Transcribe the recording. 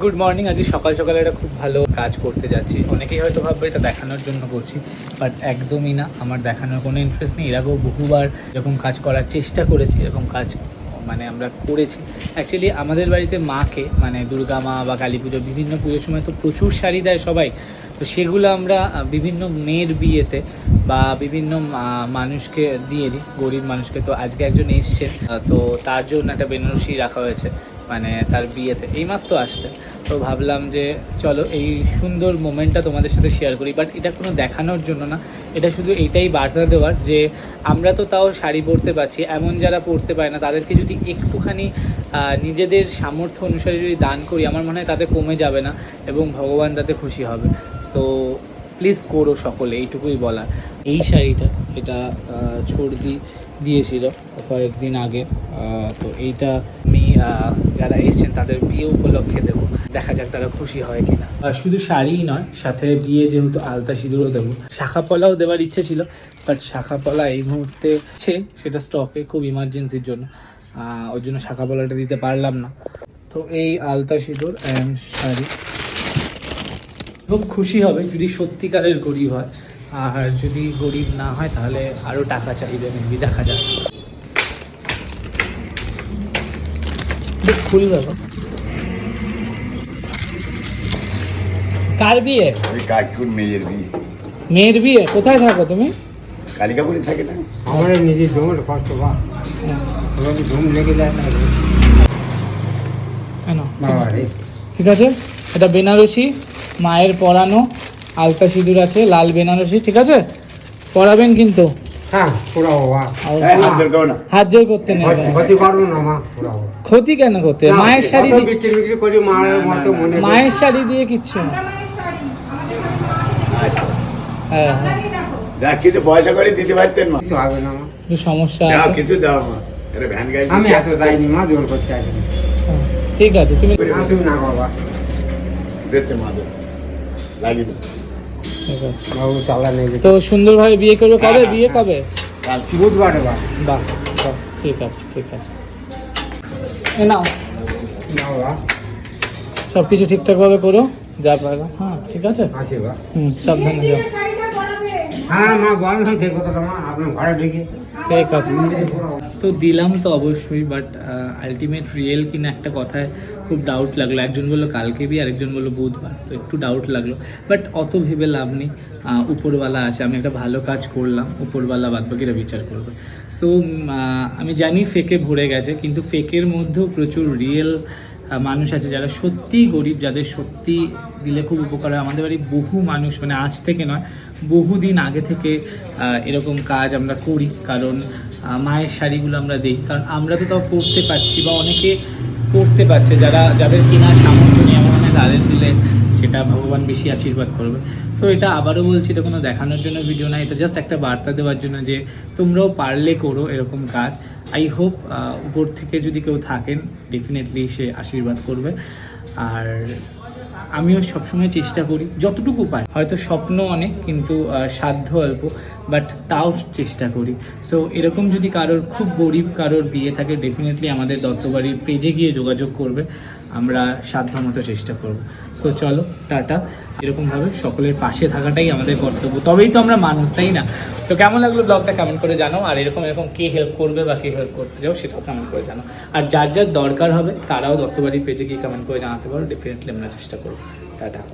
Good morning আজকে সকাল সকালে একটা খুব ভালো কাজ করতে যাচ্ছি। অনেকেই হয়তো ভাববে এটা দেখানোর জন্য করছি বাট একদমই না। আমার দেখানোর কোনো ইন্টারেস্ট নেই। এর আগেও বহুবার এরকম কাজ করার চেষ্টা করেছি, এরকম কাজ মানে আমরা করেছি। অ্যাকচুয়ালি আমাদের বাড়িতে মাকে মানে দুর্গা মা বা কালী পুজো, বিভিন্ন পুজোর সময় তো প্রচুর শাড়ি দেয় সবাই। তো সেগুলো আমরা বিভিন্ন মেয়ের বিয়েতে বা বিভিন্ন মানুষকে দিয়ে দিই। গরিব মানুষকে তো আজকে একজন এসছে তো তার জন্য একটা বেনারসি রাখা হয়েছে। মানে তার বিয়েতে, এইমাত্র আসলে তো ভাবলাম যে চলো এই সুন্দর মোমেন্টটা তোমাদের সাথে শেয়ার করি। বাট এটা কোনো দেখানোর জন্য না। এটা শুধু এইটাই বার্তা দেওয়ার যে আমরা তো তাও শাড়ি পরতে পারছি। এমন যারা পরতে পারে না, তাদেরকে যদি একটুখানি নিজেদের সামর্থ্য অনুসারে যদি দান করি, আমার মনে হয় তাতে কমে যাবে না এবং ভগবান তাতে খুশি হবে। সো প্লিজ করো সকলে, এইটুকুই বলা এই শাড়িটা, এটা ছর্দি দিয়েছিল কয়েকদিন আগে। তো এইটা আমি যারা এসেছেন তাদের বিয়ে উপলক্ষে দেবো। দেখা যাক তারা খুশি হয় কিনা। শুধু শাড়িই নয়, সাথে বিয়ে যেহেতু আলতা সিঁদুরও দেবো। শাখা পলাও দেওয়ার ইচ্ছে ছিল বাট শাখা পলা এই মুহূর্তে আছে সেটা স্টকে খুব ইমার্জেন্সির জন্য। ওর জন্য শাখা পলাটা দিতে পারলাম না। তো এই আলতা সিঁদুর অ্যান্ড শাড়ি। খুব খুশি হবে যদি সত্যিকারের গরিব হয়। আর যদি গরিব না হয় তাহলে আরও টাকা চাইবে মেবি দেখা যাক। খুল বাবা কার বিয়ে? ওই কাকুর মেয়ের বিয়ে। মেয়ের বিয়ে? কোথায় থাকো তুমি? কালিকাপুরে থাকে না? আমার নিজের জমির কষ্ট বা তোমার লেগে যায় না। কেন? বাবা রে। ঠিক আছে? এটা বেনারসি। মায়ের পরানো আলতা সিঁদুর আছে লাল বেনারসি ঠিক আছে? পরাবেন কিন্তু। হ্যাঁ হাত জোর করতে নেই। ক্ষতি করব না মা পুরা বাবা ক্ষতি কেন করতে? মায়ের শাড়ি কত দি- বিক্রি বিক্রি করি মায়ের মতো মনে করি। মায়ের শাড়ি দিয়ে কিচ্ছু না। হ্যাঁ হ্যাঁ। কিছু পয়সা করে দিতে পারতেন মা। কিছু হবে না সমস্যা কিছু দাও মা। এটা ভ্যান আমি এত যাইনি মা জোর করতে হ্যাঁ, ঠিক আছে তুমি তুমি না বাবা। দিচ্ছে মা লাগিয়ে নেই তো সুন্দরভাবে বিয়ে করবে কবে? হ্যাঁ, বিয়ে হ্যাঁ। কবে? কাল বুধবারে বা বাহ বাহ ঠিক আছে ঠিক আছে। এ নাও। সব কিছু ঠিকঠাকভাবে করো যা পারো হ্যাঁ ঠিক আছে? আছে হুম সাবধানে যাও। হ্যাঁ তো দিলাম তো অবশ্যই বাট আলটিমেট রিয়েল কিনা একটা কথায় খুব ডাউট লাগল। একজন বলল কালকে বি আরেকজন বলল বুধবার, তো একটু ডাউট লাগল। বাট অত ভেবে লাভ নেই। উপরওয়ালা আছে, আমি একটা ভালো কাজ করলাম, উপরওয়ালা বাদবাকিরা বিচার করবে। সো আমি জানি ফেকে ভরে গেছে, কিন্তু ফেকের মধ্যেও প্রচুর রিয়েল মানুষ আছে যারা সত্যিই গরিব, যাদের সত্যি দিলে খুব উপকার হয়। আমাদের বাড়ি বহু মানুষ মানে আজ থেকে নয় বহুদিন আগে থেকে এরকম কাজ আমরা করি। কারণ মায়ের শাড়িগুলো আমরা দেখি কারণ আমরা তো তাও পড়তে পারছি বা অনেকে পড়তে পারছে। যারা, যাদের কেনার সামর্থ্য নেই, আমার মনে তাদের দিলে সেটা ভগবান বেশি আশীর্বাদ করবে। সো এটা আবারও বলছি, এটা কোনো দেখানোর জন্য ভিডিও না, এটা জাস্ট একটা বার্তা দেওয়ার জন্য যে তোমরাও পারলে করো এরকম কাজ। আই হোপ উপর থেকে যদি কেউ থাকেন ডেফিনেটলি সে আশীর্বাদ করবে। আর আমিও সবসময় চেষ্টা করি, যতটুকু পাই হয়তো স্বপ্ন অনেক, কিন্তু সাধ্য অল্প বাট তাও চেষ্টা করি। সো এরকম যদি কারোর, খুব গরিব কারোর বিয়ে থাকে ডেফিনেটলি আমাদের দত্তবাড়ির পেজে গিয়ে যোগাযোগ করবে। আমরা সাধ্যমতো চেষ্টা করব। সো চলো, টাটা। এরকমভাবে সকলের পাশে থাকাটাই আমাদের কর্তব্য। তবেই তো আমরা মানুষ, তাই না? তো কেমন লাগল ব্লগটা কেমন করে জানো? আর এরকম এরকম কে হেল্প করবে বা কে হেল্প করতে যাও, সেটাও কেমন করে জানো? আর যার যার দরকার হবে, তারাও দত্তবাড়ির পেজে গিয়ে কেমন করে জানাতে পারো। ডেফিনেটলি আমরা চেষ্টা করব। টাটা